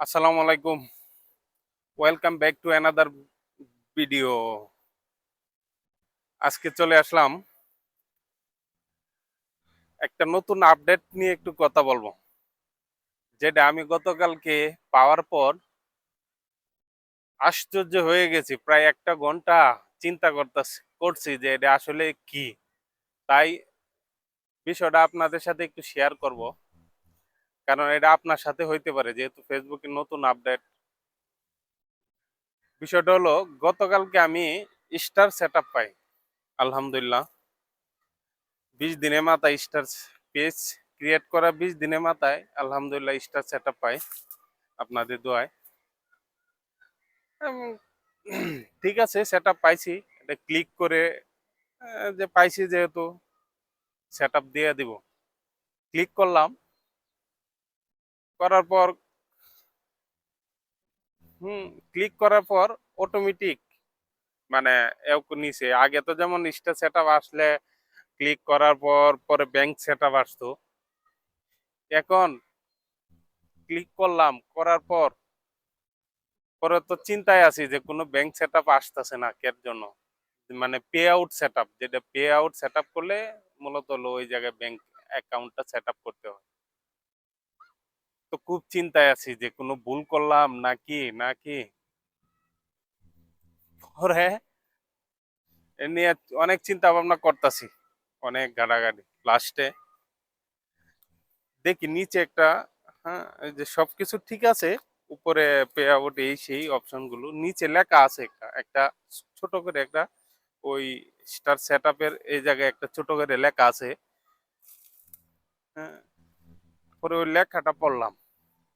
আসসালামু আলাইকুম। Welcome back to another video আজকে চলে আসলাম। একটা নতুন আপডেট নিয়ে একটু কথা বলব। যেটা আমি গতকালকে পাওয়ার পর আশ্চর্য হয়ে গেছি। প্রায় একটা ঘণ্টা চিন্তা করতেছি করছি যে এটা আসলে কি। তাই বিষয়টা আপনাদের সাথে একটু শেয়ার করব। কারণ এটা আপনার সাথে হইতে পারে, যেহেতু ফেসবুকের নতুন আপডেট বিষয়টা হলো, গতকালকে আমি স্টার সেট পাই, আলহামদুলিল্লাহ। বিশ দিনে মাথায় স্টার পেজ ক্রিয়েট করা, বিশ দিনে মাথায় আলহামদুলিল্লাহ স্টার সেট পাই, আপনাদের দোয়ায়। ঠিক আছে সেট পাইছি, এটা ক্লিক করে যে পাইছি যেহেতু সেট দিয়ে দিব। ক্লিক করলাম করার পর, হুম ক্লিক করার পর অটোমেটিক মানে নিচে। আগে তো যেমন স্টার সেট আসলে ক্লিক করার পর, পরে ব্যাংক সেট আসতো। এখন ক্লিক করলাম, করার পর, পরে তো চিন্তায় আছি যে কোনো ব্যাংক সেট আপ আসতেছে না কের জন্য। মানে পে আউট সেট আপ যেটা পে আউট সেট আপ করলে মূলত হলো ওই জায়গায় ব্যাংক অ্যাকাউন্টটা সেট আপ করতে হয়। তো খুব চিন্তায় আছি যে কোনো ভুল করলাম নাকি নাকি? পরে এ নিয়ে অনেক চিন্তা ভাবনা করতেছি, অনেক গাড়াগাড়ি লাস্টে দেখি নিচে একটা হ্যাঁ যে সবকিছু ঠিক আছে, উপরে পে আউট এই সেই অপশনগুলো। নিচে লেখা আছে একটা একটা ছোট করে একটা ওই স্টার সেট এই জায়গায় একটা ছোট করে লেখা আছে। হ্যাঁ পরে ওই লেখাটা পড়লাম।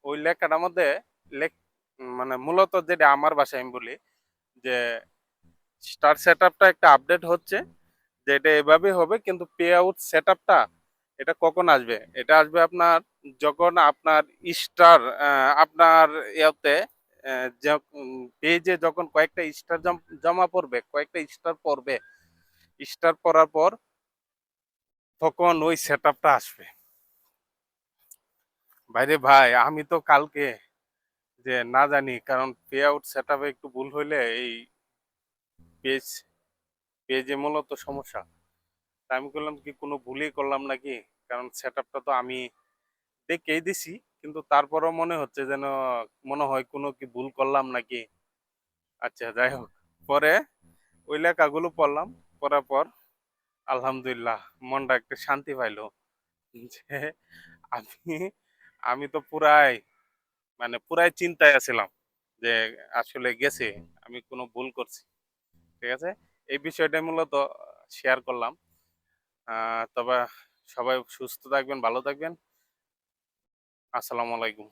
ওই লেখাটার মধ্যে লেখ মানে মূলত যেটা আমার ভাষায় আমি বলি যে স্টার সেট আপটা একটা আপডেট হচ্ছে, যে এটা এভাবে হবে, কিন্তু পে আউট সেট আপটা এটা কখন আসবে? এটা আসবে আপনার যখন আপনার স্টার আপনার ইয়েতে পেজে যখন কয়েকটা স্টার জমা পড়বে, কয়েকটা স্টার পড়বে স্টার পড়ার পর তখন ওই সেট আসবে। বাইরে ভাই, আমি তো কালকে যে না জানি, কারণ পে আউট সেট একটু ভুল হইলে এই পেজ পেজে মূলত সমস্যা। তা আমি করলাম কি, কোনো ভুলই করলাম নাকি? কারণ সেট তো আমি দেখেই দিছি, কিন্তু তারপরও মনে হচ্ছে যেন মনে হয় কোনো কি ভুল করলাম নাকি? আচ্ছা যাই হোক। পরে ওই লেখাগুলো পড়লাম, পড়ার পর আলহামদুলিল্লাহ মনটা একটু শান্তি পাইলো যে আমি আমি তো পুরাই মানে পুরাই চিন্তায় আছিলাম যে আসলে গেছে আমি কোনো ভুল করছি ঠিক আছে? এই বিষয়টা মূলত শেয়ার করলাম। আহ, তবে সবাই সুস্থ থাকবেন ভালো থাকবেন। আসসালামু আলাইকুম।